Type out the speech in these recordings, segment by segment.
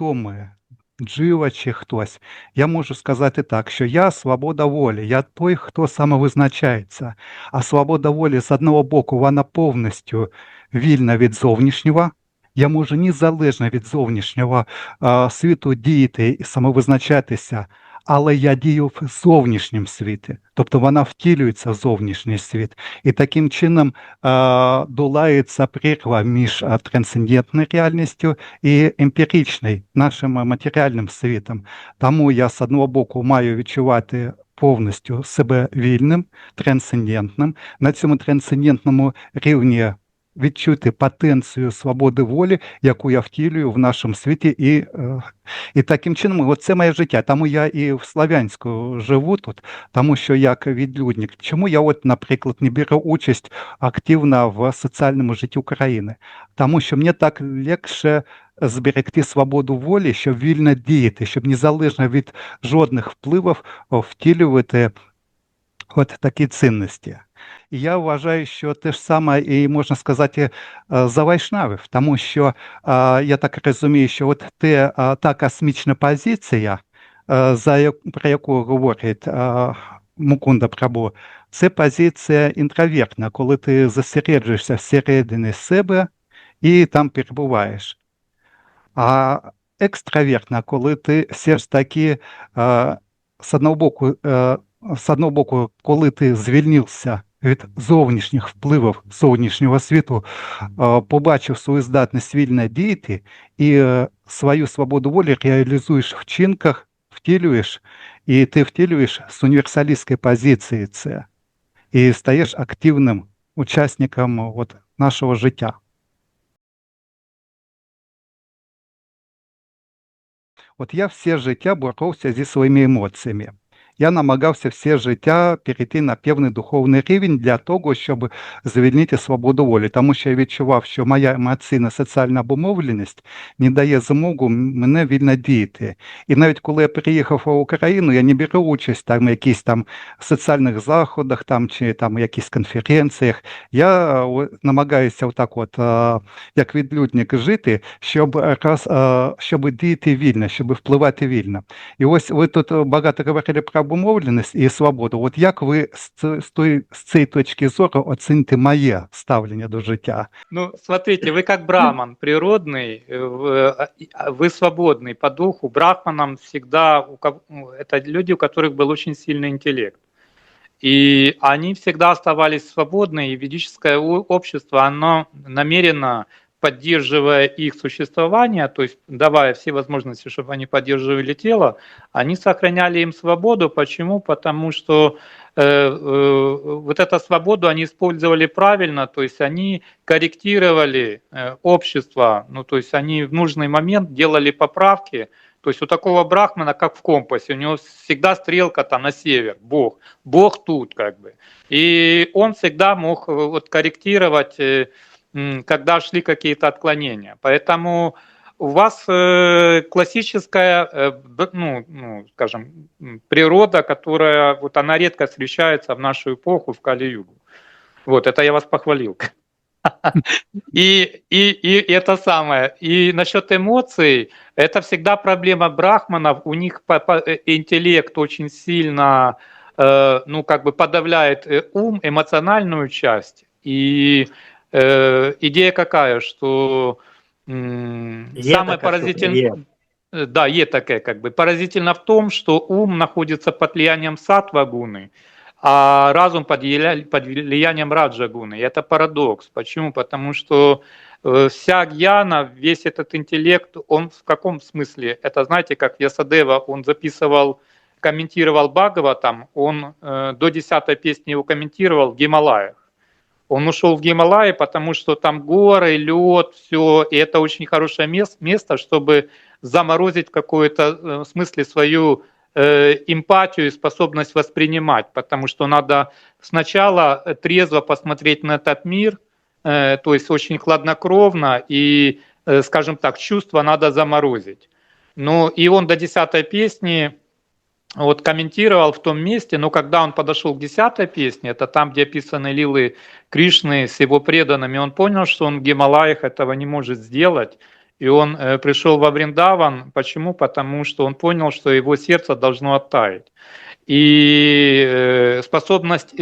хто ми, Джива чи хтось, я можу сказати так, що я свобода волі, я той, хто самовизначається. А свобода волі з одного боку, вона повністю вільна від зовнішнього. Я можу незалежно від зовнішнього а, світу діяти і самовизначатися, але я дію в зовнішньому світі, тобто вона втілюється в зовнішній світ. І таким чином а, долається прірва між трансцендентною реальністю і емпіричною нашим матеріальним світом. Тому я з одного боку маю відчувати повністю себе вільним, трансцендентним. На цьому трансцендентному рівні відчути потенцію свободи волі, яку я втілюю в нашому світі, і, е, і таким чином, от це моє життя. Тому я і в Слов'янську живу тут, тому що як відлюдник. Чому я, от, наприклад, не беру участь активно в соціальному житті України? Тому що мені так легше зберегти свободу волі, щоб вільно діяти, щоб незалежно від жодних впливів втілювати от такі цінності. І я вважаю, що те ж саме і можна сказати е, за вайшнавів, тому що е, я так розумію, що от те, е, та космічна позиція, за про яку говорить Мукунда Прабу, це позиція інтровертна, коли ти зосереджуєшся всередині себе і там перебуваєш. А екстравертна, коли ти все ж таки е, з одного боку, е, з одного боку, коли ти звільнився від зовнішніх впливів зовнішнього світу, е, побачив свою здатність вільно діяти і е, свою свободу волі реалізуєш в вчинках, втілюєш, і ти втілюєш з універсалістської позиції це, і стаєш активним учасником от, нашого життя. От я все життя боровся зі своїми емоціями. Я намагався все життя перейти на певний духовний рівень для того, щоб звільнити свободу волі, тому що я відчував, що моя емоційна соціальна обумовленість не дає змогу мене вільно діяти. І навіть коли я приїхав в Україну, я не беру участь там в якісь там соціальних заходах там, чи там якісь конференціях. Я намагаюся отак от, як відлюдник жити, щоб, раз, щоб діяти вільно, щоб впливати вільно. І ось ви тут багато говорили про обумовленість і свободу. От як ви з, ц- з, тої, з цієї точки зору оціните моє ставлення до життя? Ну, смотрите, вы как браман природный, э, в- а- и- а вы свободный по духу. Брахманам всегда, у кого- ну, это люди, у которых был очень сильный интеллект. И они всегда оставались свободны, и ведическое о- общество, оно намеренно поддерживая их существование, то есть давая все возможности, чтобы они поддерживали тело, они сохраняли им свободу. Почему? Потому что э, э, вот эту свободу они использовали правильно, то есть они корректировали э, общество, ну то есть они в нужный момент делали поправки. То есть у такого брахмана, как в компасе, у него всегда стрелка там на север, Бог, Бог тут как бы. И он всегда мог э, вот корректировать, э, когда шли какие-то отклонения. Поэтому у вас э, классическая, э, ну, ну, скажем, природа, которая вот она редко встречается в нашу эпоху, в Кали-Югу. Вот, это я вас похвалил. И, и, и это самое. И насчет эмоций, это всегда проблема брахманов. У них э, интеллект очень сильно, ну, как бы подавляет ум, эмоциональную часть. И э, идея какая, что Є самое поразительное... Э, Да, е такая как бы. Поразительно в том, что ум находится под влиянием сатва гуны, а разум под, еля- под влиянием раджа гуны. И это парадокс. Почему? Потому что э, вся гьяна, весь этот интеллект, он в каком смысле? Это, знаете, как Ясадева, он записывал, комментировал Бхагаватам, он э, до десятой песни его комментировал в Гималаях. Он ушел в Гималаи, потому что там горы, лед, все, и это очень хорошее мес- место, чтобы заморозить в какой-то э, смысле свою э, эмпатию и способность воспринимать, потому что надо сначала э, трезво посмотреть на этот мир, э, то есть очень хладнокровно и, э, скажем так, чувства надо заморозить. Ну и он до десятой песни вот комментировал в том месте, но когда он подошел к десятой песне, это там, где описаны лилы Кришны с его преданными, он понял, что он в Гималаях этого не может сделать, И он э, пришел во Вриндаван. Почему? Потому что он понял, что его сердце должно оттаять. И э, способность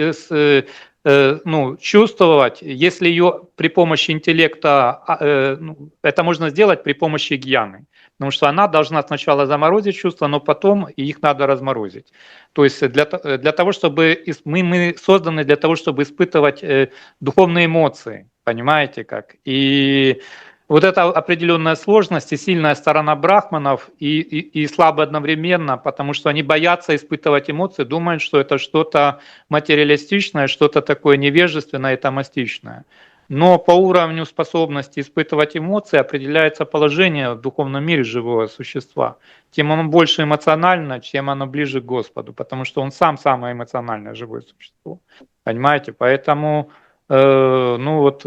э, э, э, ну, чувствовать, если ее при помощи интеллекта, а, э, ну, это можно сделать при помощи гьяны. Потому что она должна сначала заморозить чувства, но потом их надо разморозить. То есть для, то- для того, чтобы мы, мы созданы для того, чтобы испытывать э, духовные эмоции, понимаете как? И вот эта определенная сложность и сильная сторона брахманов и, и, и слабо одновременно, потому что они боятся испытывать эмоции, думают, что это что-то материалистичное, что-то такое невежественное и томастичное. Но по уровню способности испытывать эмоции определяется положение в духовном мире живого существа. Тем оно больше эмоционально, тем оно ближе к Господу, потому что он сам самое эмоциональное живое существо. Понимаете? Поэтому, э, ну вот,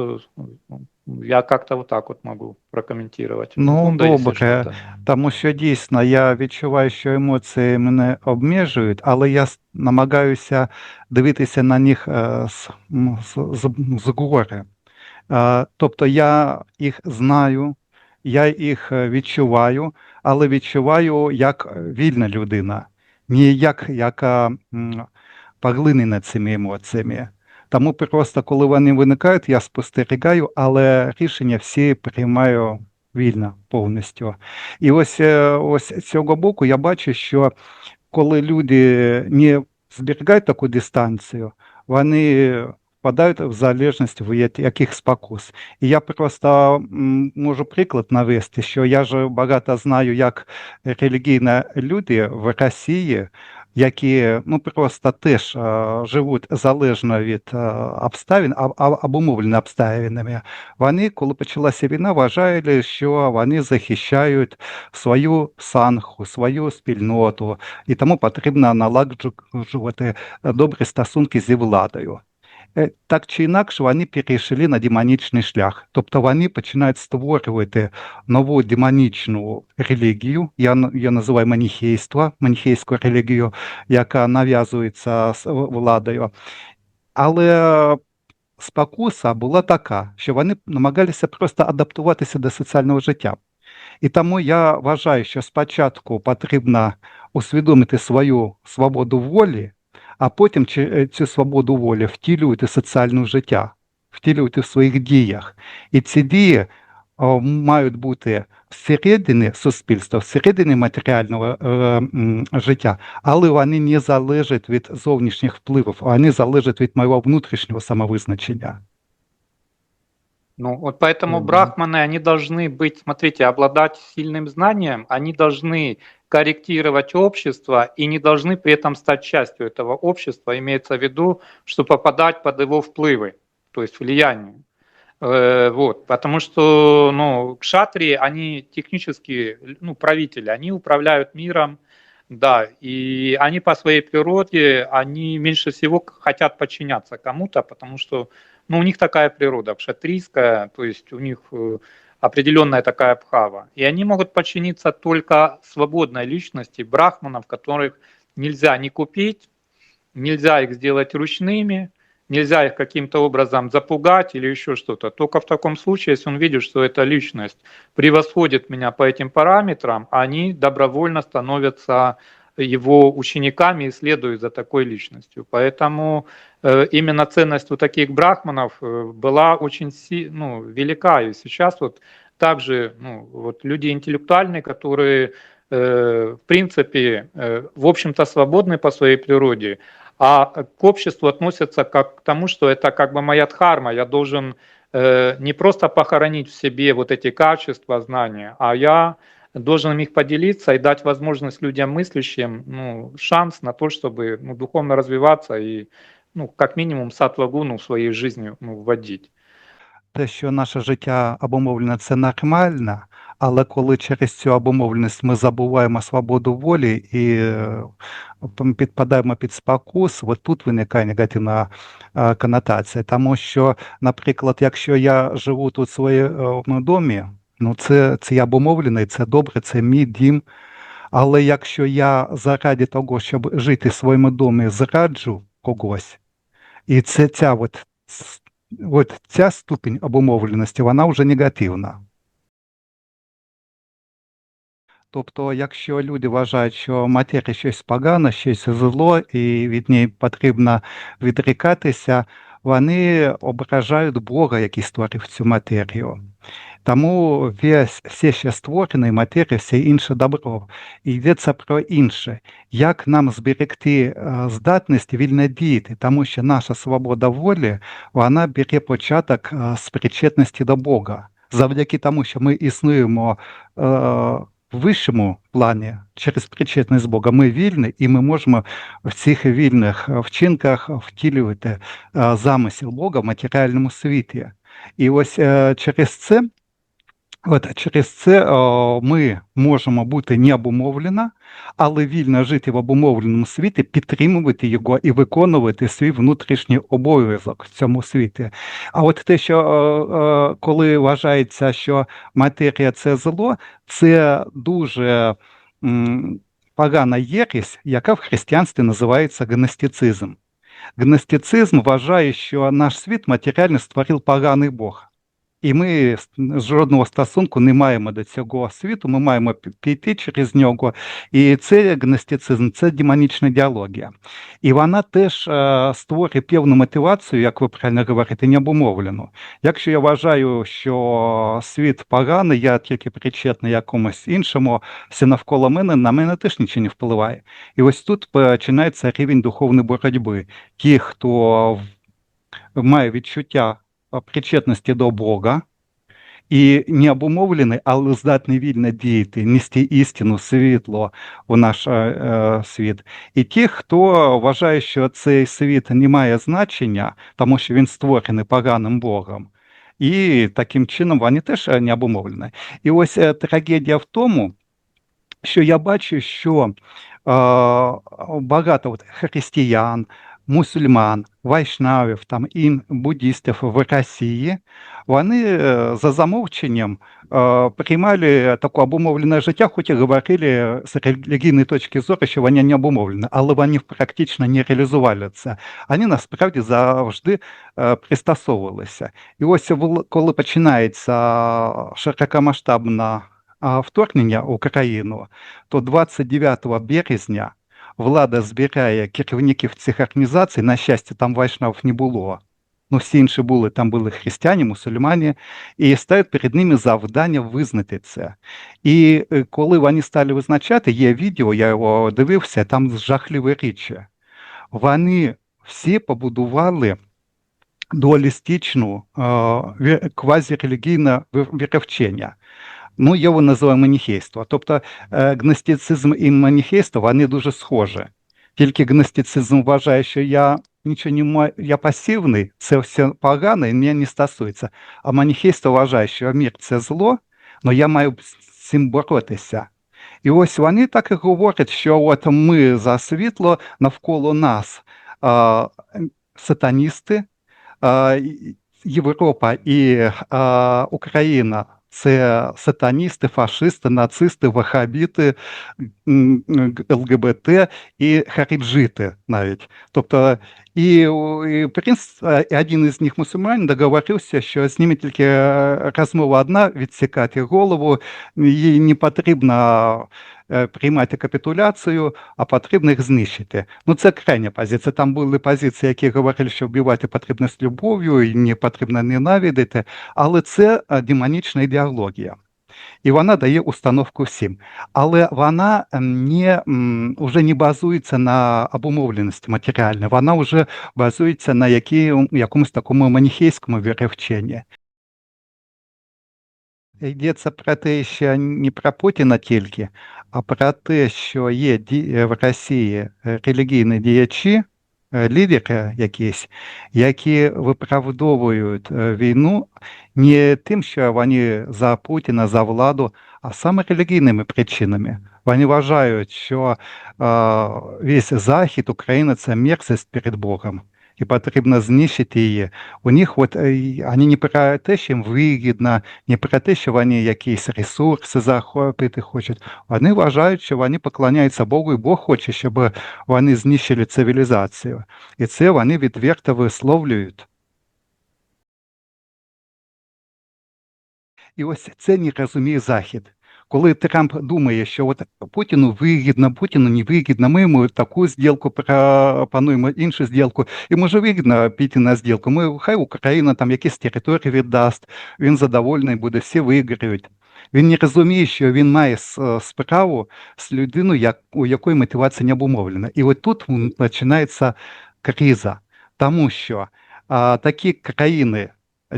я как-то вот так вот могу прокомментировать. Ну, Секунда, добре. Тому що дійсно я відчуваю, що емоції мене обмежують, але я намагаюся дивитися на них е, з, м, з, з, згори. Е, Тобто я їх знаю, я їх е, відчуваю, але відчуваю як вільна людина, не як яка поглинена цими емоціями. Тому просто коли вони виникають, я спостерігаю, але рішення всі приймаю вільно повністю. І ось, е, ось цього боку я бачу, що коли люди не зберігають таку дистанцію, вони впадають в залежність від яких спокус. І я просто можу приклад навести, що я ж багато знаю, як релігійні люди в Росії, які ну просто теж е, живуть залежно від е, обставин, обумовлені обставинами. Вони, коли почалася війна, вважали, що вони захищають свою санху, свою спільноту, і тому потрібно налагоджувати е, добрі стосунки зі владою. Е, Так чи інакше, вони перейшли на демонічний шлях. Тобто вони починають створювати нову демонічну релігію, я, я називаю маніхейство, маніхейську релігію, яка нав'язується владою. Але спокуса була така, що вони намагалися просто адаптуватися до соціального життя. І тому я вважаю, що спочатку потрібно усвідомити свою свободу волі, а потім чи- е, цю свободу волі втілювати в соціальне життя, втілювати в своїх діях. І ці дії о, мають бути всередині суспільства, всередині матеріального е, м, життя, але вони не залежать від зовнішніх впливів, вони залежать від моєго внутрішнього самовизначення. Ну, вот поэтому Мгм. брахманы, они должны быть, смотрите, обладать сильным знанием, они должны корректировать общество и не должны при этом стать частью этого общества, имеется в виду, что попадать под его впливы, то есть влияние. Э, Вот, потому что, ну, кшатрии, они технически, ну, правители, они управляют миром, да, и они по своей природе, они меньше всего хотят подчиняться кому-то, потому что, ну, у них такая природа кшатрийская, то есть у них э, определенная такая пхава. И они могут подчиниться только свободной личности, брахманов, которых нельзя не купить, нельзя их сделать ручными, нельзя их каким-то образом запугать или еще что-то. Только в таком случае, если он видит, что эта личность превосходит меня по этим параметрам, они добровольно становятся его учениками и следуют за такой личностью. Поэтому э, именно ценность вот таких брахманов э, была очень ну, велика. И сейчас вот также ну, вот люди интеллектуальные, которые э, в принципе, в общем-то, свободны по своей природе, а к обществу относятся как к тому, что это как бы моя дхарма, я должен не просто похоронить в себе вот эти качества, знания, а я должен их поделиться и дать возможность людям мыслящим ну, шанс на то, чтобы ну, духовно развиваться и ну, как минимум сатвагуну в своей жизни ну, вводить. те, що наше життя обумовлене, це нормально, але коли через цю обумовленість ми забуваємо свободу волі і е, п- підпадаємо під спокус, от тут виникає негативна е, конотація. Тому що, наприклад, якщо я живу тут в своєму домі, ну це, це я обумовлений, це добре, це мій дім. Але якщо я заради того, щоб жити в своєму домі, зраджу когось, і це ця от, от ця ступінь обумовленості, вона вже негативна. Тобто, якщо люди вважають, що матерія щось погане, щось зло, і від неї потрібно відрікатися, вони ображають Бога, який створив цю матерію. Тому весь, все ще створене, і матерія, все інше добро. І йдеться про інше. Як нам зберегти е, здатність вільно діяти, тому що наша свобода волі, вона бере початок е, з причетності до Бога. Завдяки тому, що ми існуємо е, в вищому плані через причетність Бога, ми вільні, і ми можемо в цих вільних е, вчинках втілювати замисел Бога в матеріальному світі. І ось е, через це, от через це о, ми можемо бути не обумовлено, але вільно жити в обумовленому світі, підтримувати його і виконувати свій внутрішній обов'язок в цьому світі. А от те, що е, е, коли вважається, що матерія це зло, це дуже м, погана єресь, яка в християнстві називається гностицизм. Гностицизм вважає, що наш світ матеріально створив поганий Бог. І ми жодного стосунку не маємо до цього світу, ми маємо піти через нього. І це гностицизм, це демонічна ідеологія. І вона теж е, створює певну мотивацію, як ви правильно говорите, необумовлену. Якщо я вважаю, що світ поганий, я тільки причетний якомусь іншому, все навколо мене, на мене теж нічого не впливає. І ось тут починається рівень духовної боротьби. Ті, хто має відчуття причетності до Бога і не обумовлений, але здатний вільно діяти, нести істину, світло у наш е, світ. І ті, хто вважає, що цей світ не має значення, тому що він створений поганим Богом. І таким чином вони теж не обумовлені. І ось трагедія в тому, що я бачу, що е, багато от, християн, мусульман, вайшнавів там і буддістів в Росії, вони е, за замовченням е, приймали таке обумовлене життя, хоч і говорили з релігійної точки зору, що вони не обумовлені, але вони практично не реалізували це. Вони насправді завжди е, пристосовувалися. І ось коли починається широкомасштабна вторгнення в Україну, то 29 березня влада збирає керівників цих організацій. На щастя, там вайшнавів не було. Ну, всі інші були, там були християни, мусульмані, і ставить перед ними завдання визнати це. І коли вони стали визначати, є відео, я його дивився, там жахливі речі. Вони всі побудували дуалістичну е, квазірелігійне віровчення. Ну, його називаємо маніхейство. Тобто гностицизм і маніхейство, вони дуже схожі. Тільки гностицизм вважає, що я нічого не маю, я пасивний, це все погано і мене не стосується. А маніхейство вважає, що мір це зло, але я маю з цим боротися. І ось вони так і говорять, що от ми за світло навколо нас а, сатаністи, а, Європа і а, Україна це сатаністи, фашисти, нацисти, вахабіти, ЛГБТ і харіджити навіть. Тобто, і, і принц, один із них мусульманин договорився, що ними тільки розмова одна відсікати голову, їй не потрібно приймати капітуляцію, а потрібно їх знищити. Ну це крайня позиція. Там були позиції, які говорили, що вбивати потрібно з любов'ю і не потрібно ненавидити, але це демонічна ідеологія. І вона дає установку всім. Але вона не, вже не базується на обумовленості матеріальної, вона вже базується на які, якомусь такому маніхейському віревченні. Йдеться про те, що не про Путіна тільки, а про те, що є в Росії релігійні діячі, лідери якісь, які виправдовують війну не тим, що вони за Путіна, за владу, а саме релігійними причинами. Вони вважають, що весь Захід України це мерзость перед Богом і потрібно знищити її. У них от вони не про те, що їм вигідно, не про те, що вони якісь ресурси захопити хочуть. Вони вважають, що вони поклоняються Богу, і Бог хоче, щоб вони знищили цивілізацію. І це вони відверто висловлюють. І ось це не розуміє Захід. Коли Трамп думає, що от Путіну вигідно, Путіну не вигідно, ми йому таку зділку пропонуємо, іншу зділку, і може вигідно піти на зділку. Ми хай Україна там якісь території віддасть, він задоволений буде, всі виграють. Він не розуміє, що він має справу з людиною, як, у якої мотивація не обумовлена. І от тут починається криза, тому що а, такі країни,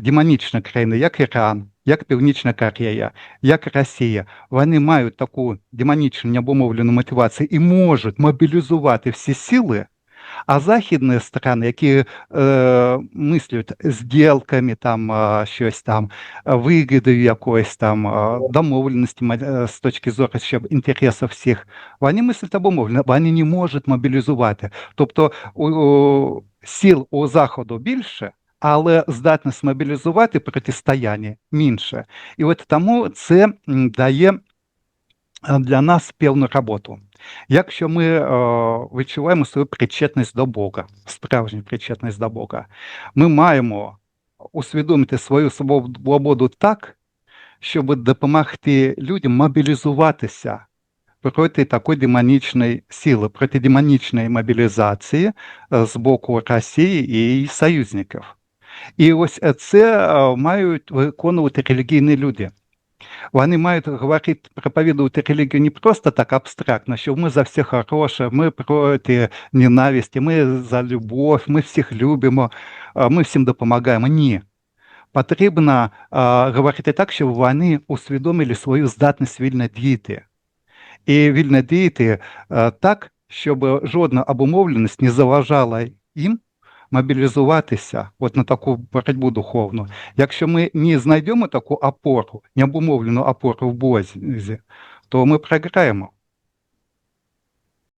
демонічні країни, як Іран, як Північна Корея, як Росія, вони мають таку демонічну необумовлену мотивацію і можуть мобілізувати всі сили. А західні страни, які е, мислять зділками, там е, щось там, вигідою якоїсь там е, домовленості е, з точки зору щоб інтересів всіх, вони мислять обумовлено, вони не можуть мобілізувати. Тобто у, у, сил у заходу більше, але здатність мобілізувати протистояння менше. І от тому це дає е, для нас певну роботу. Якщо ми е, відчуваємо свою причетність до Бога, справжню причетність до Бога, ми маємо усвідомити свою свободу так, щоб допомогти людям мобілізуватися проти такої демонічної сили, проти демонічної мобілізації е, з боку Росії і її союзників. І ось е, це е, мають виконувати релігійні люди. Вони мають говорити, проповідувати релігію не просто так абстрактно, що ми за все хороше, ми проти ненависті, ми за любов, ми всіх любимо, ми всім допомагаємо. Ні. Потрібно а, говорити так, щоб вони усвідомили свою здатність вільно діяти. І вільно діяти а, так, щоб жодна обумовленість не заважала їм мобілізуватися от на таку боротьбу духовну. Якщо ми не знайдемо таку опору, необумовлену опору в Бозі, то ми програємо.